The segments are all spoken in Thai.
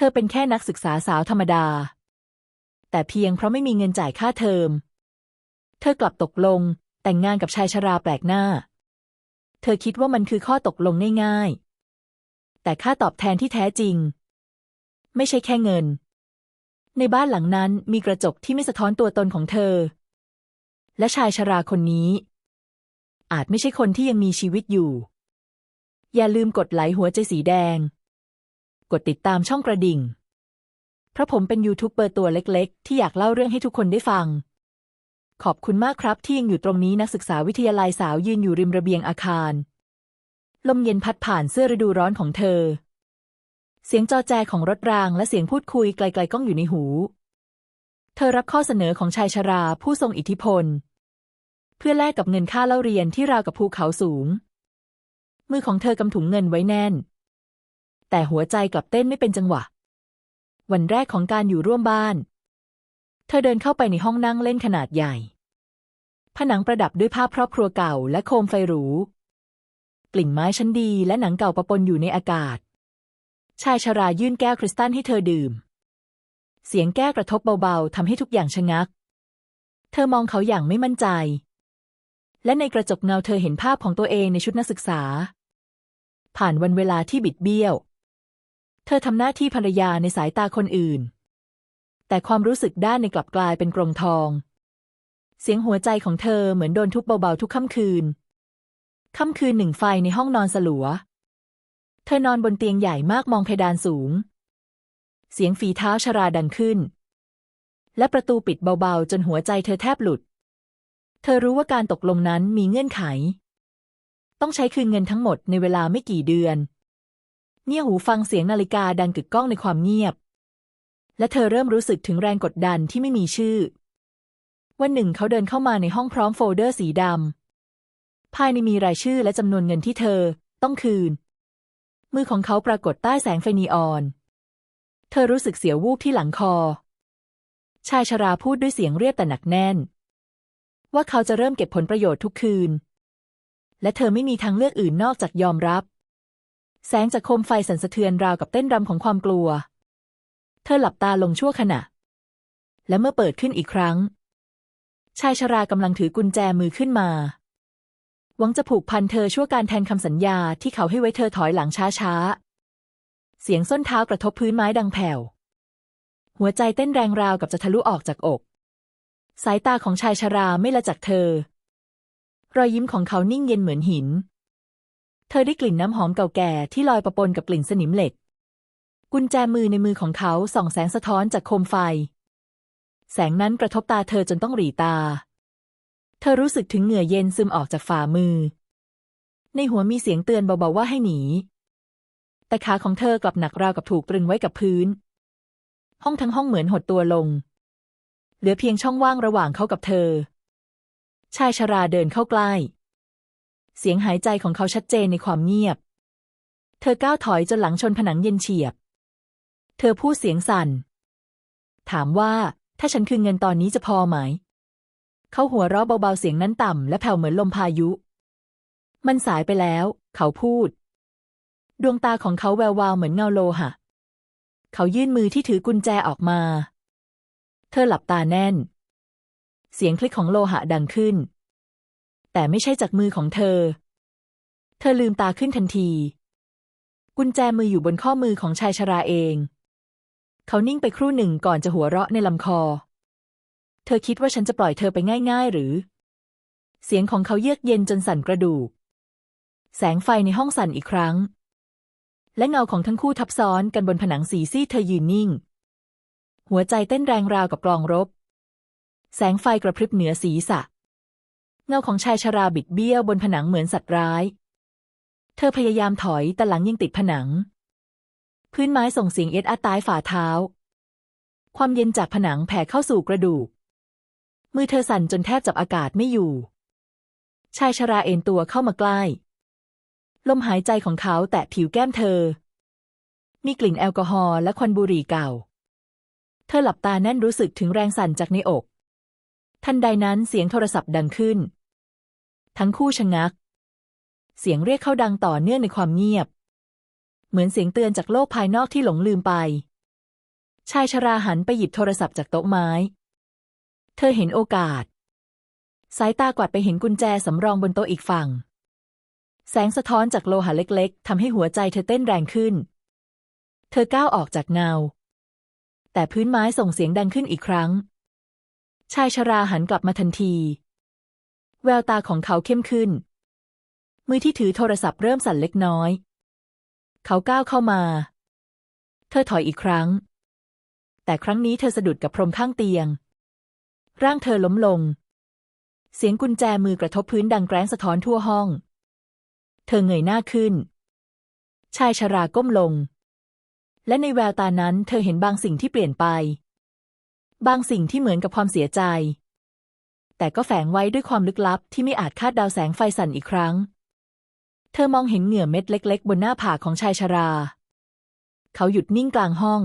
ธอเป็นแค่นักศึกษาสาวธรรมดา แต่เพียงเพราะไม่มีเงินจ่ายค่าเทอม เธอกลับตกลง แต่งงานกับชายชราแปลกหน้า เธอคิดว่ามันคือข้อตกลงง่ายๆ แต่ค่าตอบแทนที่แท้จริง ไม่ใช่แค่เงิน ในบ้านหลังนั้นมีกระจกที่ไม่สะท้อนตัวตนของเธอ และชายชราคนนี้ อาจไม่ใช่คนที่ยังมีชีวิตอยู่ อย่าลืมกดไลค์หัวใจสีแดง กดติดตามช่องกระดิ่ง เพราะผมเป็นยูทูบเบอร์ตัวเล็กๆ ที่อยากเล่าเรื่องให้ทุกคนได้ฟัง ขอบคุณมากครับที่ยังอยู่ตรงนี้นักศึกษาวิทยาลัยสาวยืนอยู่ริมระเบียงอาคาร ลมเย็นพัดผ่านเสื้อฤดูร้อนของเธอ เสียงจอแจของรถรางและเสียงพูดคุยไกลๆก้องอยู่ในหู เธอรับข้อเสนอของชายชราผู้ทรงอิทธิพล เพื่อแลกกับเงินค่าเล่าเรียนที่ราวกับภูเขาสูงมือของเธอกำถุงเงินไว้แน่น แต่หัวใจกลับเต้นไม่เป็นจังหวะ วันแรกของการอยู่ร่วมบ้าน เธอเดินเข้าไปในห้องนั่งเล่นขนาดใหญ่ ผนังประดับด้วยภาพครอบครัวเก่าและโคมไฟหรู กลิ่นไม้ชั้นดีและหนังเก่าประปนอยู่ในอากาศ ชายชรายื่นแก้วคริสตัลให้เธอดื่ม เสียงแก้วกระทบเบาๆทำให้ทุกอย่างชะงัก เธอมองเขาอย่างไม่มั่นใจ และในกระจกเงาเธอเห็นภาพของตัวเองในชุดนักศึกษา ผ่านวันเวลาที่บิดเบี้ยว เธอทำหน้าที่ภรรยาในสายตาคนอื่น แต่ความรู้สึกด้านในกลับกลายเป็นกรงทอง เสียงหัวใจของเธอเหมือนโดนทุบเบาๆทุกค่ำคืน ค่ำคืนหนึ่งไฟในห้องนอนสลัว เธอนอนบนเตียงใหญ่มากมองเพดานสูง เสียงฝีเท้าชราดังขึ้น และประตูปิดเบาๆ จนหัวใจเธอแทบหลุด เธอรู้ว่าการตกลงนั้นมีเงื่อนไข ต้องใช้คืนเงินทั้งหมดในเวลาไม่กี่เดือน เนี่ยหูฟังเสียงนาฬิกาดังกึกก้องในความเงียบ และเธอเริ่มรู้สึกถึงแรงกดดันที่ไม่มีชื่อ วันหนึ่งเขาเดินเข้ามาในห้องพร้อมโฟลเดอร์สีดำภายในมีรายชื่อและจำนวนเงินที่เธอต้องคืน มือของเขาปรากฏใต้แสงไฟนีออน เธอรู้สึกเสียววูบที่หลังคอ ชายชราพูดด้วยเสียงเรียบแต่หนักแน่น ว่าเขาจะเริ่มเก็บผลประโยชน์ทุกคืน และเธอไม่มีทางเลือกอื่นนอกจากยอมรับ แสงจากโคมไฟสั่นสะเทือนราวกับเต้นรำของความกลัว เธอหลับตาลงชั่วขณะ และเมื่อเปิดขึ้นอีกครั้ง ชายชรากำลังถือกุญแจมือขึ้นมา หวังจะผูกพันเธอชั่วการแทนคำสัญญาที่เขาให้ไว้เธอถอยหลังช้าๆ เสียงส้นเท้ากระทบพื้นไม้ดังแผ่ว หัวใจเต้นแรงราวกับจะทะลุออกจากอก สายตาของชายชราไม่ละจากเธอ รอยยิ้มของเขานิ่งเย็นเหมือนหิน เธอได้กลิ่นน้ำหอมเก่าแก่ที่ลอยประปนกับกลิ่นสนิมเหล็ก กุญแจมือในมือของเขาส่องแสงสะท้อนจากโคมไฟ แสงนั้นกระทบตาเธอจนต้องหลีตา เธอรู้สึกถึงเหงื่อเย็นซึมออกจากฝ่ามือ ในหัวมีเสียงเตือนเบาๆว่าให้หนี แต่ขาของเธอกลับหนักราวกับถูกตรึงไว้กับพื้น ห้องทั้งห้องเหมือนหดตัวลง เหลือเพียงช่องว่างระหว่างเขากับเธอ ชายชราเดินเข้าใกล้ เสียงหายใจของเขาชัดเจนในความเงียบ เธอก้าวถอยจนหลังชนผนังเย็นเฉียบ เธอพูดเสียงสั่น ถามว่าถ้าฉันคืนเงินตอนนี้จะพอไหม เขาหัวเราะเบาๆเสียงนั้นต่ำและแผ่วเหมือนลมพายุ มันสายไปแล้ว เขาพูด ดวงตาของเขาแวววาวเหมือนเงาโลหะ เขายื่นมือที่ถือกุญแจออกมา เธอหลับตาแน่น เสียงคลิกของโลหะดังขึ้น แต่ไม่ใช่จากมือของเธอ เธอลืมตาขึ้นทันที กุญแจมืออยู่บนข้อมือของชายชราเอง เขานิ่งไปครู่หนึ่งก่อนจะหัวเราะในลำคอ เธอคิดว่าฉันจะปล่อยเธอไปง่าย ๆ หรือ เสียงของเขาเยือกเย็นจนสั่นกระดูก แสงไฟในห้องสั่นอีกครั้ง และเงาของทั้งคู่ทับซ้อนกันบนผนังสีซีดเธอยืนนิ่ง หัวใจเต้นแรงราวกับกลองรบ แสงไฟกระพริบเหนือศีรษะ เงาของชายชราบิดเบี้ยวบนผนังเหมือนสัตว์ร้าย เธอพยายามถอยแต่หลังยังติดผนัง พื้นไม้ส่งเสียงเอ็ดอัดใต้ฝ่าเท้า ความเย็นจากผนังแผ่เข้าสู่กระดูก มือเธอสั่นจนแทบจับอากาศไม่อยู่ ชายชราเอ็นตัวเข้ามาใกล้ ลมหายใจของเขาแตะผิวแก้มเธอ มีกลิ่นแอลกอฮอล์และควันบุหรี่เก่า เธอหลับตาแน่นรู้สึกถึงแรงสั่นจากในอกทันใดนั้นเสียงโทรศัพท์ดังขึ้น ทั้งคู่ชะงัก เสียงเรียกเข้าดังต่อเนื่องในความเงียบ เหมือนเสียงเตือนจากโลกภายนอกที่หลงลืมไป ชายชราหันไปหยิบโทรศัพท์จากโต๊ะไม้ เธอเห็นโอกาส สายตากวาดไปเห็นกุญแจสำรองบนโต๊ะอีกฝั่ง แสงสะท้อนจากโลหะเล็กๆทำให้หัวใจเธอเต้นแรงขึ้น เธอก้าวออกจากเงา แต่พื้นไม้ส่งเสียงดังขึ้นอีกครั้งชายชราหันกลับมาทันที แววตาของเขาเข้มขึ้น มือที่ถือโทรศัพท์เริ่มสั่นเล็กน้อย เขาก้าวเข้ามา เธอถอยอีกครั้ง แต่ครั้งนี้เธอสะดุดกับพรมข้างเตียง ร่างเธอล้มลง เสียงกุญแจมือกระทบพื้นดังแกร้งสะท้อนทั่วห้อง เธอเงยหน้าขึ้น ชายชราก้มลง และในแววตานั้นเธอเห็นบางสิ่งที่เปลี่ยนไป บางสิ่งที่เหมือนกับความเสียใจ แต่ก็แฝงไว้ด้วยความลึกลับที่ไม่อาจคาดเดาแสงไฟสั่นอีกครั้ง เธอมองเห็นเหงื่อเม็ดเล็ก ๆ บนหน้าผากของชายชรา เขาหยุดนิ่งกลางห้อง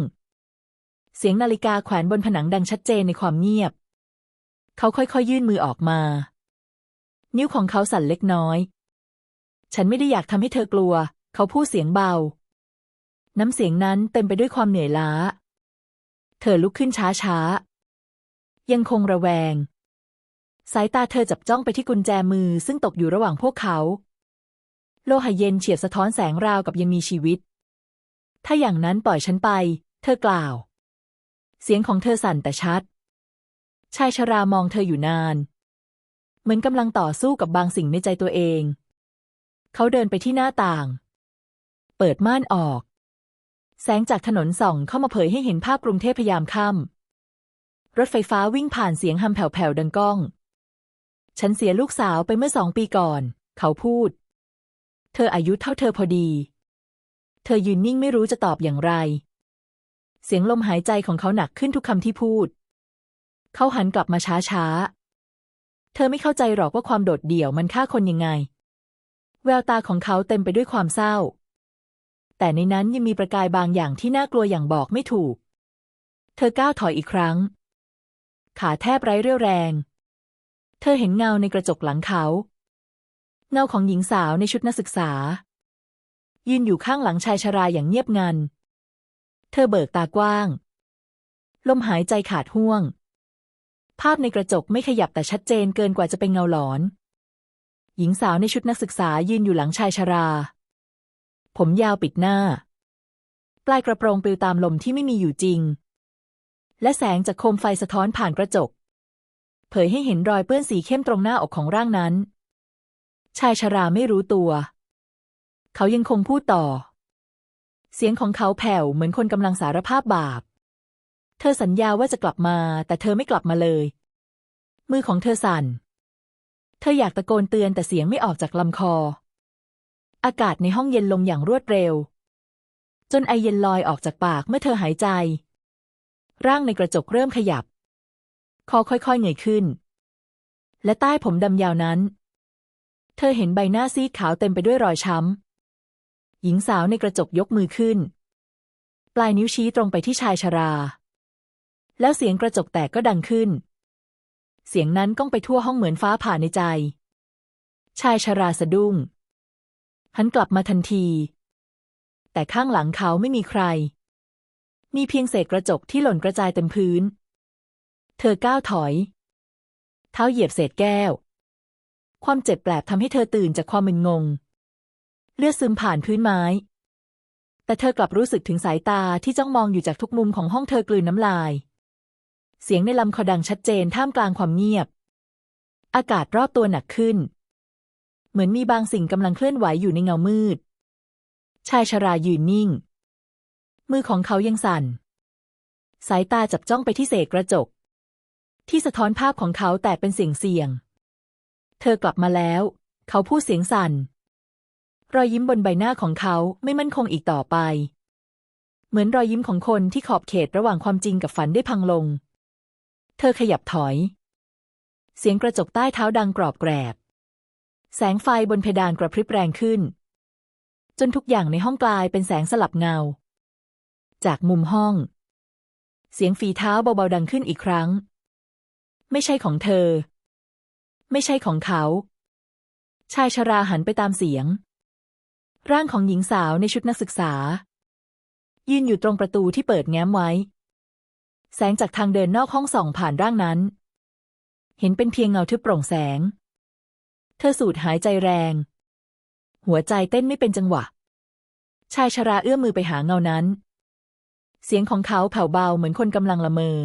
เสียงนาฬิกาแขวนบนผนังดังชัดเจนในความเงียบ เขาค่อยๆยื่นมือออกมา นิ้วของเขาสั่นเล็กน้อย ฉันไม่ได้อยากทำให้เธอกลัว เขาพูดเสียงเบา น้ำเสียงนั้นเต็มไปด้วยความเหนื่อยล้า เธอลุกขึ้นช้าๆยังคงระแวง สายตาเธอจับจ้องไปที่กุญแจมือซึ่งตกอยู่ระหว่างพวกเขา โลหะเย็นเฉียบสะท้อนแสงราวกับยังมีชีวิต ถ้าอย่างนั้นปล่อยฉันไป เธอกล่าว เสียงของเธอสั่นแต่ชัด ชายชรามองเธออยู่นาน เหมือนกำลังต่อสู้กับบางสิ่งในใจตัวเอง เขาเดินไปที่หน้าต่าง เปิดม่านออก แสงจากถนนส่องเข้ามาเผยให้เห็นภาพกรุงเทพพยามค่ำรถไฟฟ้าวิ่งผ่านเสียงฮัมแผ่วๆดังก้อง ฉันเสียลูกสาวไปเมื่อสองปีก่อน เขาพูด เธออายุเท่าเธอพอดี เธอยืนนิ่งไม่รู้จะตอบอย่างไร เสียงลมหายใจของเขาหนักขึ้นทุกคำที่พูด เขาหันกลับมาช้าๆเธอไม่เข้าใจหรอกว่าความโดดเดี่ยวมันฆ่าคนยังไง แววตาของเขาเต็มไปด้วยความเศร้า แต่ในนั้นยังมีประกายบางอย่างที่น่ากลัวอย่างบอกไม่ถูก เธอก้าวถอยอีกครั้ง ขาแทบไร้เรี่ยวแรง เธอเห็นเงาในกระจกหลังเขา เงาของหญิงสาวในชุดนักศึกษา ยืนอยู่ข้างหลังชายชราอย่างเงียบงัน เธอเบิกตากว้าง ลมหายใจขาดห่วง ภาพในกระจกไม่ขยับแต่ชัดเจนเกินกว่าจะเป็นเงาหลอน หญิงสาวในชุดนักศึกษายืนอยู่หลังชายชรา ผมยาวปิดหน้า ปลายกระโปรงปลิวตามลมที่ไม่มีอยู่จริง และแสงจากโคมไฟสะท้อนผ่านกระจก เผยให้เห็นรอยเปื้อนสีเข้มตรงหน้าอกของร่างนั้น ชายชราไม่รู้ตัว เขายังคงพูดต่อ เสียงของเขาแผ่วเหมือนคนกำลังสารภาพบาป เธอสัญญาว่าจะกลับมา แต่เธอไม่กลับมาเลย มือของเธอสั่น เธออยากตะโกนเตือนแต่เสียงไม่ออกจากลำคอ อากาศในห้องเย็นลงอย่างรวดเร็ว จนไอเย็นลอยออกจากปากเมื่อเธอหายใจร่างในกระจกเริ่มขยับ คอค่อยๆเงยขึ้น และใต้ผมดำยาวนั้น เธอเห็นใบหน้าซีดขาวเต็มไปด้วยรอยช้ำ หญิงสาวในกระจกยกมือขึ้น ปลายนิ้วชี้ตรงไปที่ชายชรา แล้วเสียงกระจกแตกก็ดังขึ้น เสียงนั้นก้องไปทั่วห้องเหมือนฟ้าผ่าในใจ ชายชราสะดุ้งหันกลับมาทันที แต่ข้างหลังเขาไม่มีใคร มีเพียงเศษกระจกที่หล่นกระจายเต็มพื้น เธอก้าวถอย เท้าเหยียบเศษแก้ว ความเจ็บแปลบทำให้เธอตื่นจากความมึนงง เลือดซึมผ่านพื้นไม้ แต่เธอกลับรู้สึกถึงสายตาที่จ้องมองอยู่จากทุกมุมของห้องเธอกลืนน้ำลาย เสียงในลำคอดังชัดเจนท่ามกลางความเงียบ อากาศรอบตัวหนักขึ้น เหมือนมีบางสิ่งกำลังเคลื่อนไหวอยู่ในเงามืด ชายชรายืนนิ่ง มือของเขายังสั่น สายตาจับจ้องไปที่เศษกระจก ที่สะท้อนภาพของเขาแต่เป็นเสียงเสียง เธอกลับมาแล้ว เขาพูดเสียงสั่น รอยยิ้มบนใบหน้าของเขาไม่มั่นคงอีกต่อไป เหมือนรอยยิ้มของคนที่ขอบเขตระหว่างความจริงกับฝันได้พังลง เธอขยับถอย เสียงกระจกใต้เท้าดังกรอบแกรบ แสงไฟบนเพดานกระพริบแรงขึ้น จนทุกอย่างในห้องกลายเป็นแสงสลับเงา จากมุมห้อง เสียงฝีเท้าเบาๆดังขึ้นอีกครั้ง ไม่ใช่ของเธอ ไม่ใช่ของเขา ชายชราหันไปตามเสียง ร่างของหญิงสาวในชุดนักศึกษา ยืนอยู่ตรงประตูที่เปิดแง้มไว้ แสงจากทางเดินนอกห้องส่องผ่านร่างนั้น เห็นเป็นเพียงเงาทึบโปร่งแสง เธอสูดหายใจแรง หัวใจเต้นไม่เป็นจังหวะ ชายชราเอื้อมมือไปหาเงานั้น เสียงของเขาแผ่วเบาเหมือนคนกำลังละเมอ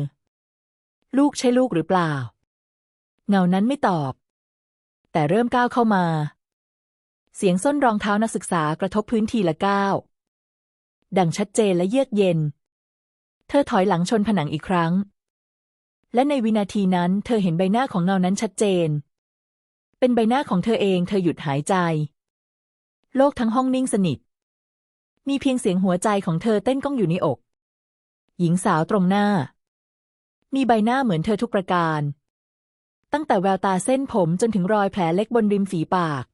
ลูกใช่ลูกหรือเปล่า เงานั้นไม่ตอบ แต่เริ่มก้าวเข้ามา เสียงส้นรองเท้านักศึกษากระทบพื้นทีละก้าว ดังชัดเจนและเยือกเย็น เธอถอยหลังชนผนังอีกครั้ง และในวินาทีนั้นเธอเห็นใบหน้าของเงานั้นชัดเจน เป็นใบหน้าของเธอเองเธอหยุดหายใจ โลกทั้งห้องนิ่งสนิท มีเพียงเสียงหัวใจของเธอเต้นก้องอยู่ในอก หญิงสาวตรงหน้า มีใบหน้าเหมือนเธอทุกประการ ตั้งแต่แววตาเส้นผมจนถึงรอยแผลเล็กบนริมฝีปาก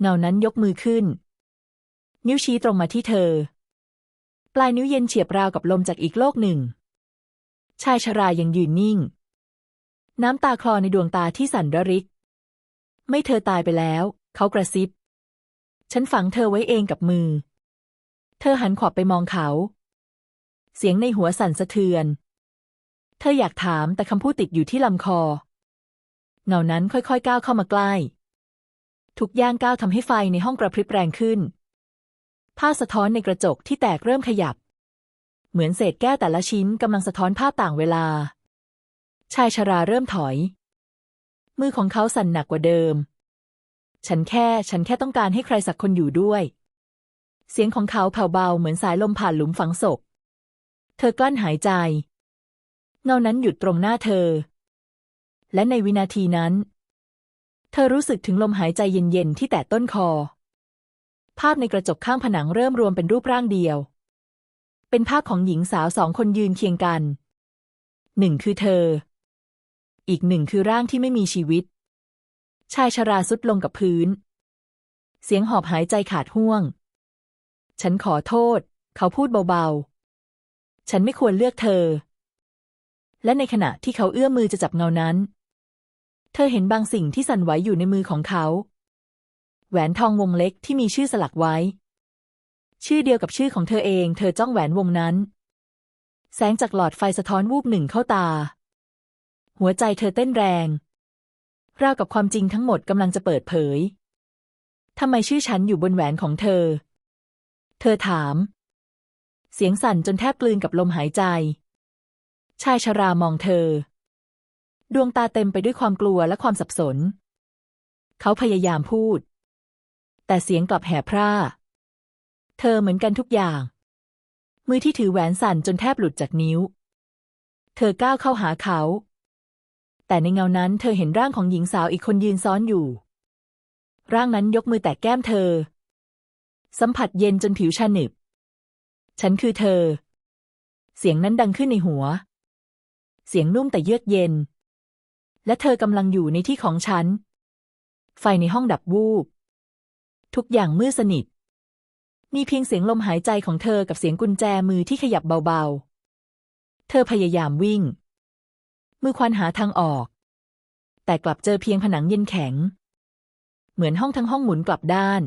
เงานั้นยกมือขึ้น นิ้วชี้ตรงมาที่เธอ ปลายนิ้วเย็นเฉียบราวกับลมจากอีกโลกหนึ่ง ชายชรายังยืนนิ่ง น้ำตาคลอในดวงตาที่สั่นระริก ไม่เธอตายไปแล้ว เขากระซิบ ฉันฝังเธอไว้เองกับมือ เธอหันขวับไปมองเขา เสียงในหัวสั่นสะเทือน ธออยากถามแต่คำพูดติดอยู่ที่ลำคอ เงานั้นค่อยๆก้าวเข้ามาใกล้ ทุกย่างก้าวทำให้ไฟในห้องกระพริบแรงขึ้น ผ้าสะท้อนในกระจกที่แตกเริ่มขยับ เหมือนเศษแก้วแต่ละชิ้นกำลังสะท้อนภาพต่างเวลา ชายชราเริ่มถอย มือของเขาสั่นหนักกว่าเดิม ฉันแค่ ฉันแค่ต้องการให้ใครสักคนอยู่ด้วย เสียงของเขาแผ่วเบาเหมือนสายลมผ่านหลุมฝังศพ เธอกลั้นหายใจ เงานั้นหยุดตรงหน้าเธอ และในวินาทีนั้น เธอรู้สึกถึงลมหายใจเย็นๆที่แตะต้นคอ ภาพในกระจกข้างผนังเริ่มรวมเป็นรูปร่างเดียว เป็นภาพของหญิงสาวสองคนยืนเคียงกัน หนึ่งคือเธอ อีกหนึ่งคือร่างที่ไม่มีชีวิต ชายชราสุดลงกับพื้น เสียงหอบหายใจขาดห่วง ฉันขอโทษ เขาพูดเบาๆ ฉันไม่ควรเลือกเธอ และในขณะที่เขาเอื้อมมือจะจับเงานั้น เธอเห็นบางสิ่งที่สั่นไหวอยู่ในมือของเขา แหวนทองวงเล็กที่มีชื่อสลักไว้ ชื่อเดียวกับชื่อของเธอเอง เธอจ้องแหวนวงนั้น แสงจากหลอดไฟสะท้อนวูบหนึ่งเข้าตา หัวใจเธอเต้นแรง ราวกับความจริงทั้งหมดกำลังจะเปิดเผยทำไมชื่อฉันอยู่บนแหวนของเธอ เธอถาม เสียงสั่นจนแทบกลืนกับลมหายใจ ชายชรามองเธอ ดวงตาเต็มไปด้วยความกลัวและความสับสน เขาพยายามพูด แต่เสียงกลับแหบพร่า เธอเหมือนกันทุกอย่าง มือที่ถือแหวนสั่นจนแทบหลุดจากนิ้ว เธอก้าวเข้าหาเขา แต่ในเงานั้นเธอเห็นร่างของหญิงสาวอีกคนยืนซ้อนอยู่ ร่างนั้นยกมือแตะแก้มเธอ สัมผัสเย็นจนผิวชาหนึบ ฉันคือเธอเสียงนั้นดังขึ้นในหัว เสียงนุ่มแต่เยือกเย็น และเธอกำลังอยู่ในที่ของฉัน ไฟในห้องดับวูบ ทุกอย่างมืดสนิท มีเพียงเสียงลมหายใจของเธอกับเสียงกุญแจมือที่ขยับเบาๆ เธอพยายามวิ่ง มือควันหาทางออก แต่กลับเจอเพียงผนังเย็นแข็ง เหมือนห้องทั้งห้องหมุนกลับด้าน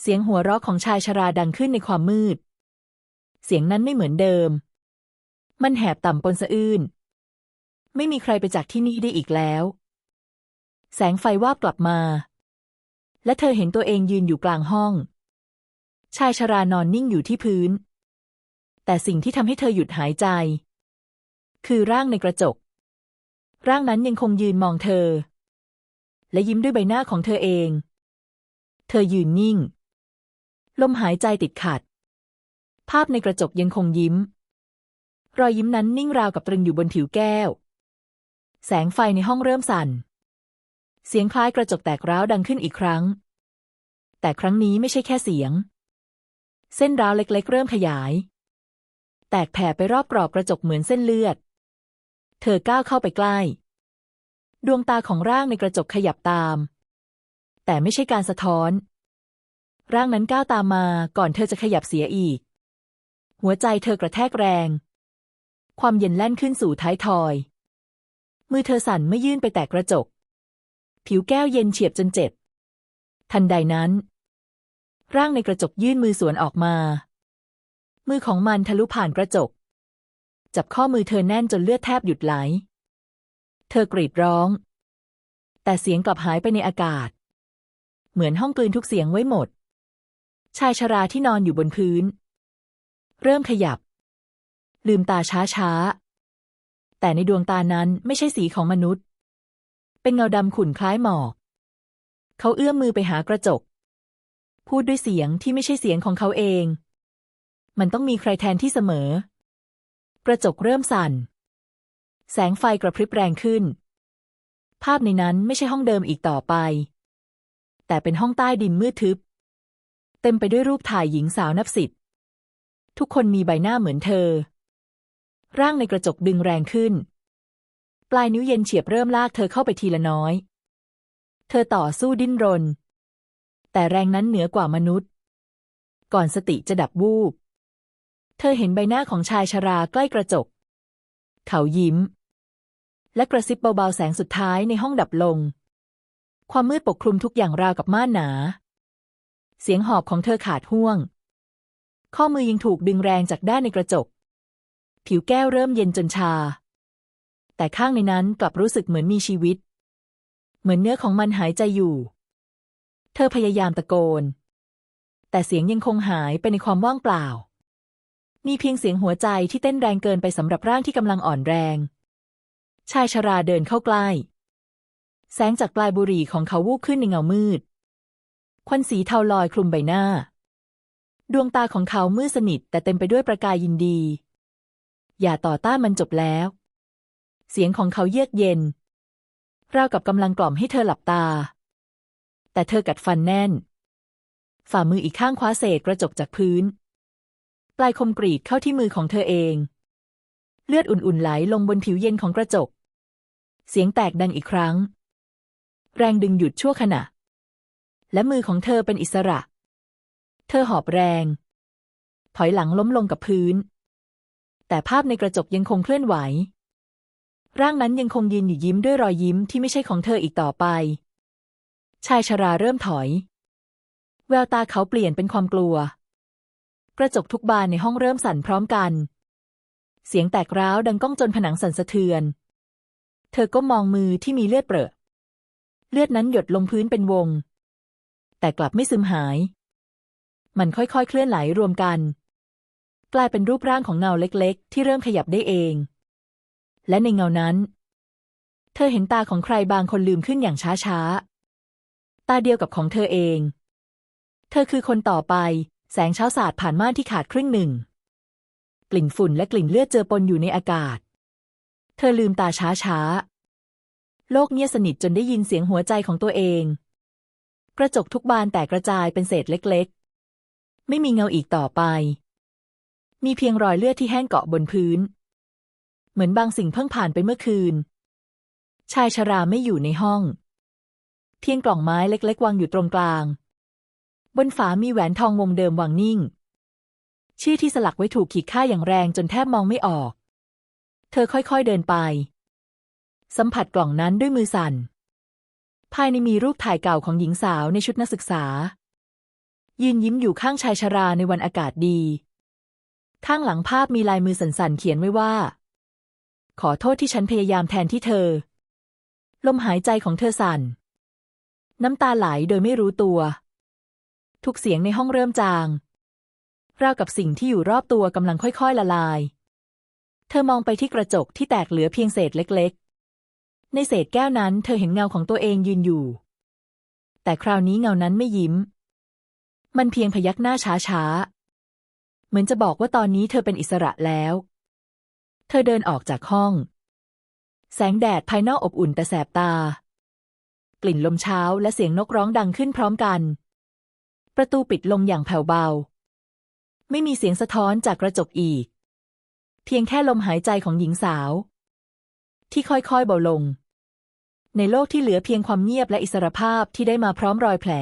เสียงหัวเราะของชายชราดังขึ้นในความมืด เสียงนั้นไม่เหมือนเดิม มันแหบต่ำปนสะอื้น ไม่มีใครไปจากที่นี่ได้อีกแล้ว แสงไฟวาบกลับมา และเธอเห็นตัวเองยืนอยู่กลางห้อง ชายชรานอนนิ่งอยู่ที่พื้น แต่สิ่งที่ทำให้เธอหยุดหายใจ คือร่างในกระจก ร่างนั้นยังคงยืนมองเธอ และยิ้มด้วยใบหน้าของเธอเอง เธอยืนนิ่ง ลมหายใจติดขัด ภาพในกระจกยังคงยิ้ม รอยยิ้มนั้นนิ่งราวกับตรึงอยู่บนผิวแก้ว แสงไฟในห้องเริ่มสั่น เสียงคล้ายกระจกแตกร้าวดังขึ้นอีกครั้ง แต่ครั้งนี้ไม่ใช่แค่เสียง เส้นร้าวเล็กๆ เริ่มขยาย แตกแผ่ไปรอบกรอบกระจกเหมือนเส้นเลือด เธอก้าวเข้าไปใกล้ ดวงตาของร่างในกระจกขยับตาม แต่ไม่ใช่การสะท้อน ร่างนั้นก้าวตามมาก่อนเธอจะขยับเสียอีก หัวใจเธอกระแทกแรง ความเย็นแล่นขึ้นสู่ท้ายทอย มือเธอสั่นไม่ยื่นไปแตะกระจก ผิวแก้วเย็นเฉียบจนเจ็บ ทันใดนั้น ร่างในกระจกยื่นมือสวนออกมา มือของมันทะลุผ่านกระจก จับข้อมือเธอแน่นจนเลือดแทบหยุดไหล เธอกรีดร้อง แต่เสียงกลับหายไปในอากาศ เหมือนห้องกลืนทุกเสียงไว้หมด ชายชราที่นอนอยู่บนพื้น เริ่มขยับ ลืมตาช้าช้าๆ แต่ในดวงตานั้นไม่ใช่สีของมนุษย์ เป็นเงาดำขุ่นคล้ายหมอก เขาเอื้อมมือไปหากระจก พูดด้วยเสียงที่ไม่ใช่เสียงของเขาเอง มันต้องมีใครแทนที่เสมอ กระจกเริ่มสั่น แสงไฟกระพริบแรงขึ้น ภาพในนั้นไม่ใช่ห้องเดิมอีกต่อไป แต่เป็นห้องใต้ดินมืดทึบ เต็มไปด้วยรูปถ่ายหญิงสาวนับสิบทุกคนมีใบหน้าเหมือนเธอ ร่างในกระจกดึงแรงขึ้น ปลายนิ้วเย็นเฉียบเริ่มลากเธอเข้าไปทีละน้อย เธอต่อสู้ดิ้นรน แต่แรงนั้นเหนือกว่ามนุษย์ ก่อนสติจะดับวูบ เธอเห็นใบหน้าของชายชราใกล้กระจก เขายิ้ม และกระซิบเบาๆแสงสุดท้ายในห้องดับลง ความมืดปกคลุมทุกอย่างราวกับม่านหนา เสียงหอบของเธอขาดห่วง ข้อมือยังถูกดึงแรงจากด้านในกระจก ผิวแก้วเริ่มเย็นจนชา แต่ข้างในนั้นกลับรู้สึกเหมือนมีชีวิต เหมือนเนื้อของมันหายใจอยู่ เธอพยายามตะโกน แต่เสียงยังคงหายไปในความว่างเปล่า มีเพียงเสียงหัวใจที่เต้นแรงเกินไปสำหรับร่างที่กำลังอ่อนแรง ชายชราเดินเข้าใกล้ แสงจากปลายบุหรี่ของเขาวูบขึ้นในเงามืด ควันสีเทาลอยคลุมใบหน้า ดวงตาของเขามืดสนิทแต่เต็มไปด้วยประกายยินดี อย่าต่อต้านมันจบแล้ว เสียงของเขาเยือกเย็น ราวกับกำลังกล่อมให้เธอหลับตา แต่เธอกัดฟันแน่น ฝ่ามืออีกข้างคว้าเศษกระจกจากพื้น ปลายคมกรีดเข้าที่มือของเธอเอง เลือดอุ่นๆไหลลงบนผิวเย็นของกระจก เสียงแตกดังอีกครั้ง แรงดึงหยุดชั่วขณะ และมือของเธอเป็นอิสระ เธอหอบแรง ถอยหลังล้มลงกับพื้น แต่ภาพในกระจกยังคงเคลื่อนไหว ร่างนั้นยังคงยืนอยู่ยิ้มด้วยรอยยิ้มที่ไม่ใช่ของเธออีกต่อไป ชายชราเริ่มถอย แววตาเขาเปลี่ยนเป็นความกลัว กระจกทุกบานในห้องเริ่มสั่นพร้อมกัน เสียงแตกร้าวดังก้องจนผนังสั่นสะเทือน เธอก็มองมือที่มีเลือดเปรอะ เลือดนั้นหยดลงพื้นเป็นวง แต่กลับไม่ซึมหาย มันค่อยๆเคลื่อนไหลรวมกัน กลายเป็นรูปร่างของเงาเล็กๆ ที่เริ่มขยับได้เอง และในเงานั้น เธอเห็นตาของใครบางคนลืมขึ้นอย่างช้าๆ ตาเดียวกับของเธอเอง เธอคือคนต่อไป แสงเช้าสาดผ่านม่านที่ขาดครึ่งหนึ่ง กลิ่นฝุ่นและกลิ่นเลือดเจอปนอยู่ในอากาศ เธอลืมตาช้าๆ โลกเงียบสนิทจนได้ยินเสียงหัวใจของตัวเอง กระจกทุกบานแตกกระจายเป็นเศษเล็ก ๆ ไม่มีเงาอีกต่อไป มีเพียงรอยเลือดที่แห้งเกาะบนพื้น เหมือนบางสิ่งเพิ่งผ่านไปเมื่อคืน ชายชราไม่อยู่ในห้อง เพียงกล่องไม้เล็ก ๆ วางอยู่ตรงกลาง บนฝามีแหวนทองวงเดิมวางนิ่ง ชื่อที่สลักไว้ถูกขีดค่าอย่างแรงจนแทบมองไม่ออก เธอค่อยๆเดินไป สัมผัสกล่องนั้นด้วยมือสั่น ภายในมีรูปถ่ายเก่าของหญิงสาวในชุดนักศึกษา ยืนยิ้มอยู่ข้างชายชราในวันอากาศดี ข้างหลังภาพมีลายมือสั่นๆเขียนไว้ว่า ขอโทษที่ฉันพยายามแทนที่เธอ ลมหายใจของเธอสั่น น้ำตาไหลโดยไม่รู้ตัว ทุกเสียงในห้องเริ่มจาง ราวกับสิ่งที่อยู่รอบตัวกำลังค่อยๆละลาย เธอมองไปที่กระจกที่แตกเหลือเพียงเศษเล็กๆ ในเศษแก้วนั้นเธอเห็นเงาของตัวเองยืนอยู่ แต่คราวนี้เงานั้นไม่ยิ้ม มันเพียงพยักหน้าช้าๆ เหมือนจะบอกว่าตอนนี้เธอเป็นอิสระแล้ว เธอเดินออกจากห้อง แสงแดดภายนอกอบอุ่นแต่แสบตา กลิ่นลมเช้าและเสียงนกร้องดังขึ้นพร้อมกัน ประตูปิดลงอย่างแผ่วเบา ไม่มีเสียงสะท้อนจากกระจกอีก เพียงแค่ลมหายใจของหญิงสาว ที่ค่อยๆเบาลง ในโลกที่เหลือเพียงความเงียบและอิสรภาพที่ได้มาพร้อมรอยแผล